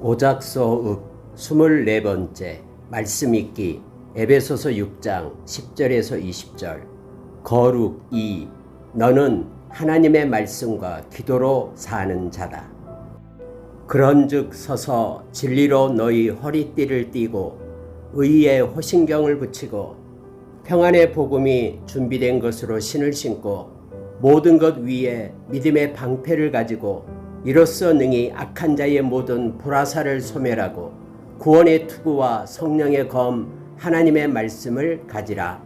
오작소읍 24번째 말씀 읽기 에베소서 6장 10절에서 20절 거룩 2 너는 하나님의 말씀과 기도로 사는 자다. 그런즉 서서 진리로 너희 허리띠를 띠고 의의 호신경을 붙이고 평안의 복음이 준비된 것으로 신을 신고 모든 것 위에 믿음의 방패를 가지고 이로써 능히 악한 자의 모든 보라사를 소멸하고 구원의 투구와 성령의 검 하나님의 말씀을 가지라.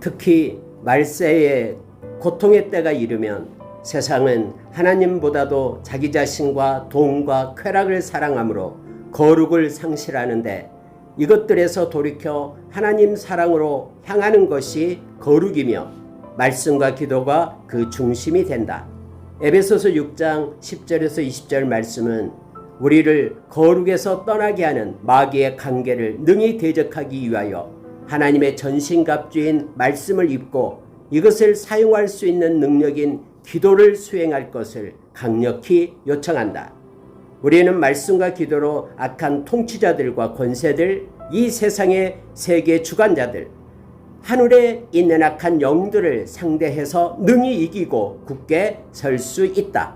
특히 말세에 고통의 때가 이르면 세상은 하나님보다도 자기 자신과 돈과 쾌락을 사랑함으로 거룩을 상실하는데 이것들에서 돌이켜 하나님 사랑으로 향하는 것이 거룩이며 말씀과 기도가 그 중심이 된다. 에베소서 6장 10절에서 20절 말씀은 우리를 거룩에서 떠나게 하는 마귀의 관계를 능히 대적하기 위하여 하나님의 전신갑주인 말씀을 입고 이것을 사용할 수 있는 능력인 기도를 수행할 것을 강력히 요청한다. 우리는 말씀과 기도로 악한 통치자들과 권세들, 이 세상의 세계 주관자들, 하늘에 있는 악한 영들을 상대해서 능히 이기고 굳게 설 수 있다.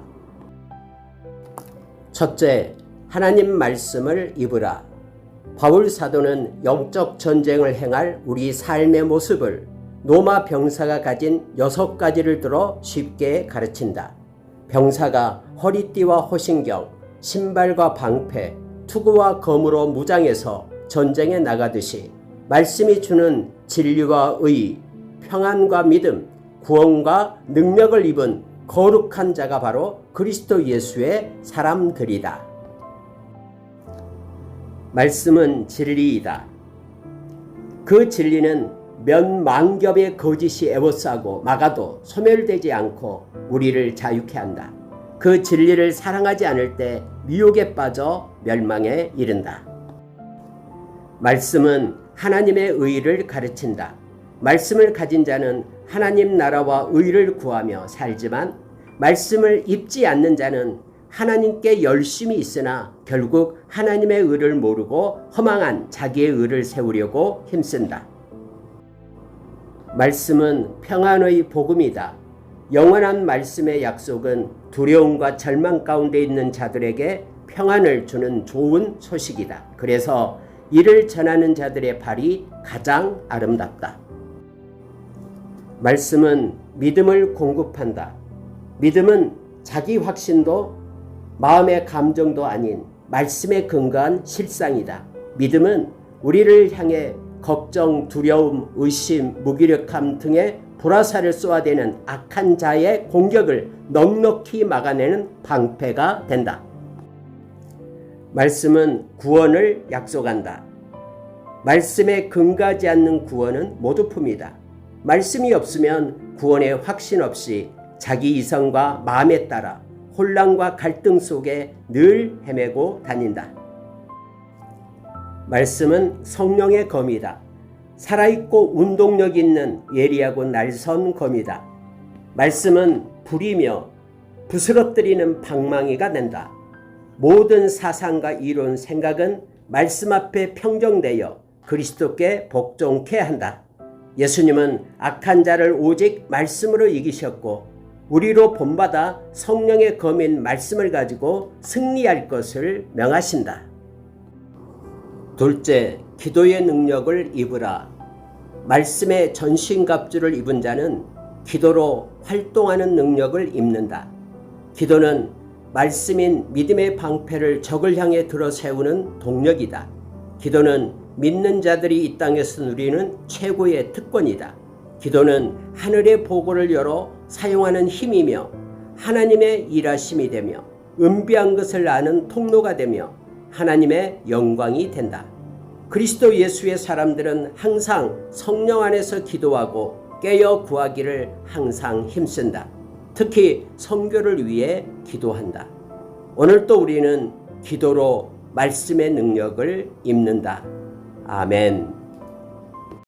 첫째, 하나님 말씀을 입으라. 바울 사도는 영적 전쟁을 행할 우리 삶의 모습을 노마 병사가 가진 여섯 가지를 들어 쉽게 가르친다. 병사가 허리띠와 호신경, 신발과 방패, 투구와 검으로 무장해서 전쟁에 나가듯이 말씀이 주는 진리와 의, 평안과 믿음, 구원과 능력을 입은 거룩한 자가 바로 그리스도 예수의 사람들이다. 말씀은 진리이다. 그 진리는 몇 만 겹의 거짓이 애워싸고 막아도 소멸되지 않고 우리를 자유케 한다. 그 진리를 사랑하지 않을 때 미혹에 빠져 멸망에 이른다. 말씀은 하나님의 의를 가르친다. 말씀을 가진 자는 하나님 나라와 의를 구하며 살지만 말씀을 입지 않는 자는 하나님께 열심히 있으나 결국 하나님의 의를 모르고 허망한 자기의 의를 세우려고 힘쓴다. 말씀은 평안의 복음이다. 영원한 말씀의 약속은 두려움과 절망 가운데 있는 자들에게 평안을 주는 좋은 소식이다. 그래서 이를 전하는 자들의 발이 가장 아름답다. 말씀은 믿음을 공급한다. 믿음은 자기 확신도 마음의 감정도 아닌 말씀에 근거한 실상이다. 믿음은 우리를 향해 걱정, 두려움, 의심, 무기력함 등의 불화살을 쏘아대는 악한 자의 공격을 넉넉히 막아내는 방패가 된다. 말씀은 구원을 약속한다. 말씀에 근거하지 않는 구원은 모두품이다. 말씀이 없으면 구원의 확신 없이 자기 이성과 마음에 따라 혼란과 갈등 속에 늘 헤매고 다닌다. 말씀은 성령의 검이다. 살아있고 운동력 있는 예리하고 날선 검이다. 말씀은 불이며 부스러뜨리는 방망이가 된다. 모든 사상과 이론, 생각은 말씀 앞에 평정되어 그리스도께 복종케 한다. 예수님은 악한 자를 오직 말씀으로 이기셨고 우리로 본받아 성령의 검인 말씀을 가지고 승리할 것을 명하신다. 둘째, 기도의 능력을 입으라. 말씀의 전신갑주를 입은 자는 기도로 활동하는 능력을 입는다. 기도는 말씀인 믿음의 방패를 적을 향해 들어 세우는 동력이다. 기도는 믿는 자들이 이 땅에서 누리는 최고의 특권이다. 기도는 하늘의 보고를 열어 사용하는 힘이며 하나님의 일하심이 되며 은비한 것을 아는 통로가 되며 하나님의 영광이 된다. 그리스도 예수의 사람들은 항상 성령 안에서 기도하고 깨어 구하기를 항상 힘쓴다. 특히 성교를 위해 기도한다. 오늘 또 우리는 기도로 말씀의 능력을 입는다. 아멘.